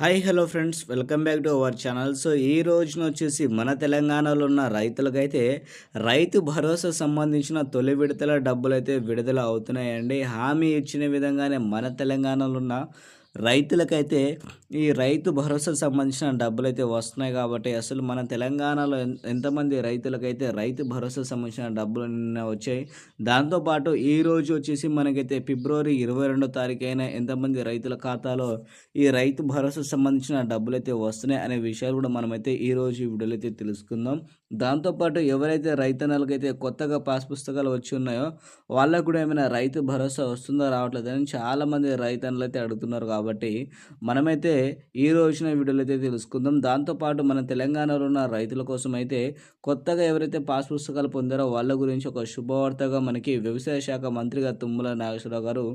Hi hello friends. Welcome back to our channel. So ఈ రోజున వచ్చేసి మన తెలంగాణలో ఉన్న రైతులకైతే రైతు భరోసా సంబంధించిన తొలి విడతల డబ్బులు అయితే విడుదల అవుతున్నాయండి. హామీ ఇచ్చిన విధంగానే మన తెలంగాణలో ఉన్న రైతులకైతే ఈ రైతు భరోసా సంబంధించిన డబ్బులు అయితే వస్తున్నాయి కాబట్టి అసలు మన తెలంగాణలో ఎంతమంది రైతులకైతే రైతు భరోసా సంబంధించిన డబ్బులు నిన్న వచ్చాయి. దాంతోపాటు ఈ రోజు వచ్చేసి మనకైతే ఫిబ్రవరి ఇరవై రెండో తారీఖు అయిన ఎంతమంది రైతుల ఖాతాలో ఈ రైతు భరోసా సంబంధించిన డబ్బులు అయితే వస్తున్నాయి అనే విషయాలు కూడా మనమైతే ఈ రోజు ఈ వీడియోలో అయితే తెలుసుకుందాం. దాంతోపాటు ఎవరైతే రైతన్నలకైతే కొత్తగా పాస్ పుస్తకాలు వచ్చి ఉన్నాయో వాళ్ళకు కూడా ఏమైనా రైతు భరోసా వస్తుందో రావట్లేదని చాలామంది రైతన్నలు అయితే అడుగుతున్నారు కాబట్టి కాబట్టి మనమైతే ఈ రోజున వీడియోలో అయితే తెలుసుకుందాం. దాంతోపాటు మన తెలంగాణలో ఉన్న రైతుల కోసం అయితే కొత్తగా ఎవరైతే పాస్ పుస్తకాలు పొందారో వాళ్ళ గురించి ఒక శుభవార్తగా మనకి వ్యవసాయ శాఖ మంత్రిగా తుమ్మల నాగేశ్వరరావు గారు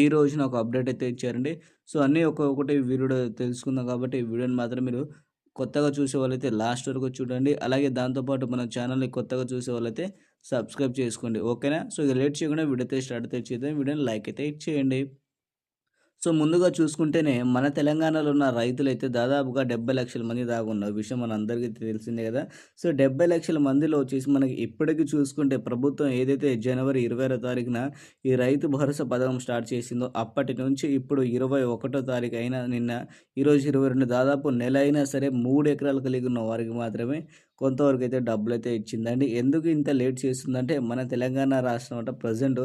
ఈ రోజున ఒక అప్డేట్ అయితే ఇచ్చారండి. సో అన్నీ ఒక్కొక్కటి వీడియో తెలుసుకుందాం కాబట్టి ఈ వీడియోని మాత్రం మీరు కొత్తగా చూసే వాళ్ళైతే లాస్ట్ వరకు చూడండి. అలాగే దాంతోపాటు మన ఛానల్ని కొత్తగా చూసే వాళ్ళైతే సబ్స్క్రైబ్ చేసుకోండి. ఓకేనా? సో ఇక లేట్ చేయకుండా వీడియో అయితే స్టార్ట్ అయితే చేద్దాం. వీడియోని లైక్ అయితే ఇచ్చేయండి. సో ముందుగా చూసుకుంటేనే మన తెలంగాణలో ఉన్న రైతులు అయితే దాదాపుగా డెబ్బై లక్షల మంది దాకా ఉన్న విషయం మన అందరికీ తెలిసిందే కదా. సో డెబ్బై లక్షల మందిలో వచ్చేసి మనకి ఇప్పటికీ చూసుకుంటే ప్రభుత్వం ఏదైతే జనవరి ఇరవై తారీఖున ఈ రైతు భరోసా పథకం స్టార్ట్ చేసిందో అప్పటి నుంచి ఇప్పుడు ఇరవై ఒకటో తారీఖు అయినా నిన్న ఈరోజు ఇరవై రెండు దాదాపు నెల అయినా సరే మూడు ఎకరాలు కలిగి ఉన్న వారికి మాత్రమే కొంతవరకు అయితే డబ్బులు అయితే ఇచ్చిందండి. ఎందుకు ఇంత లేట్ చేస్తుందంటే మన తెలంగాణ రాష్ట్రం అంటే ప్రజెంట్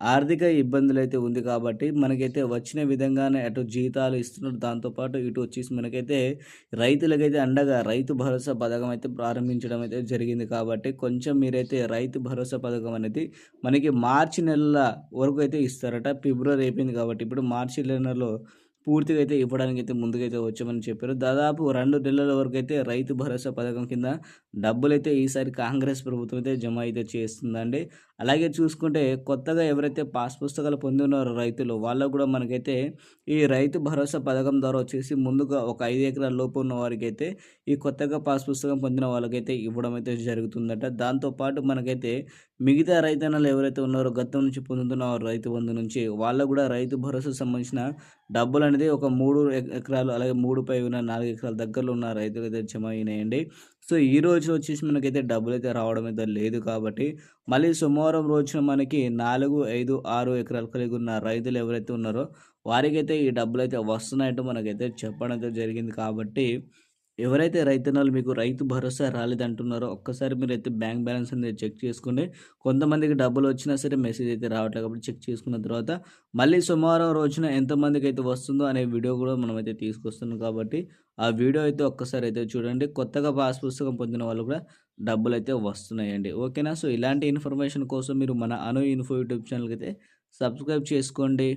ఆర్థిక ఇబ్బందులు అయితే ఉంది కాబట్టి మనకైతే వచ్చిన విధంగానే అటు జీతాలు ఇస్తున్నారు. దాంతోపాటు ఇటు వచ్చేసి మనకైతే రైతులకైతే అండగా రైతు భరోసా పథకం అయితే ప్రారంభించడం అయితే జరిగింది కాబట్టి కొంచెం మీరైతే రైతు భరోసా పథకం అనేది మనకి మార్చి నెలల వరకు అయితే ఇస్తారట. ఫిబ్రవరి అయిపోయింది కాబట్టి ఇప్పుడు మార్చి నెలలో పూర్తిగా అయితే ఇవ్వడానికి అయితే ముందుకైతే వచ్చామని చెప్పారు. దాదాపు రెండు నెలల వరకు అయితే రైతు భరోసా పథకం కింద డబ్బులు అయితే ఈసారి కాంగ్రెస్ ప్రభుత్వం అయితే జమ అయితే చేస్తుందండి. అలాగే చూసుకుంటే కొత్తగా ఎవరైతే పాస్ పుస్తకాలు పొంది ఉన్నారో రైతులు వాళ్ళకు కూడా మనకైతే ఈ రైతు భరోసా పథకం ద్వారా వచ్చేసి ముందుగా ఒక ఐదు ఎకరాల లోపు ఉన్న వారికి అయితే ఈ కొత్తగా పాస్ పుస్తకం పొందిన వాళ్ళకైతే ఇవ్వడం అయితే జరుగుతుందట దాంతోపాటు మనకైతే మిగతా రైతన్నలు ఎవరైతే ఉన్నారో గతం నుంచి పొందుతున్న రైతు బంధు నుంచి వాళ్ళకు కూడా రైతు భరోసా సంబంధించిన డబ్బులు అనేది ఒక మూడు ఎకరాలు అలాగే మూడు పై ఉన్న నాలుగు ఎకరాల దగ్గరలో ఉన్న రైతులు అయితే జమ అయినాయండి సో ఈ రోజు వచ్చేసి మనకైతే డబ్బులు అయితే రావడం అయితే లేదు కాబట్టి మళ్ళీ సోమవారం రోజున మనకి నాలుగు ఐదు ఆరు ఎకరాలు కలిగి ఉన్న రైతులు ఎవరైతే ఉన్నారో వారికైతే ఈ డబ్బులు అయితే వస్తున్నాయంటూ మనకైతే చెప్పడం అయితే జరిగింది కాబట్టి ఎవరైతే రైతన్నాలు మీకు రైతు భరోసా రాలేదంటున్నారో ఒక్కసారి మీరు అయితే బ్యాంక్ బ్యాలెన్స్ అనేది చెక్ చేసుకోండి. కొంతమందికి డబ్బులు వచ్చినా సరే మెసేజ్ అయితే రావట్లేదు కాబట్టి చెక్ చేసుకున్న తర్వాత మళ్ళీ సోమవారం రోజున ఎంతమందికి అయితే వస్తుందో అనే వీడియో కూడా మనం అయితే తీసుకొస్తున్నాం కాబట్టి ఆ వీడియో అయితే ఒక్కసారి అయితే చూడండి. కొత్తగా పాస్ పుస్తకం పొందిన వాళ్ళు కూడా డబ్బులు అయితే వస్తున్నాయండి. ఓకేనా? సో ఇలాంటి ఇన్ఫర్మేషన్ కోసం మీరు మన అను ఇన్ఫో యూట్యూబ్ ఛానల్కి అయితే సబ్స్క్రైబ్ చేసుకోండి.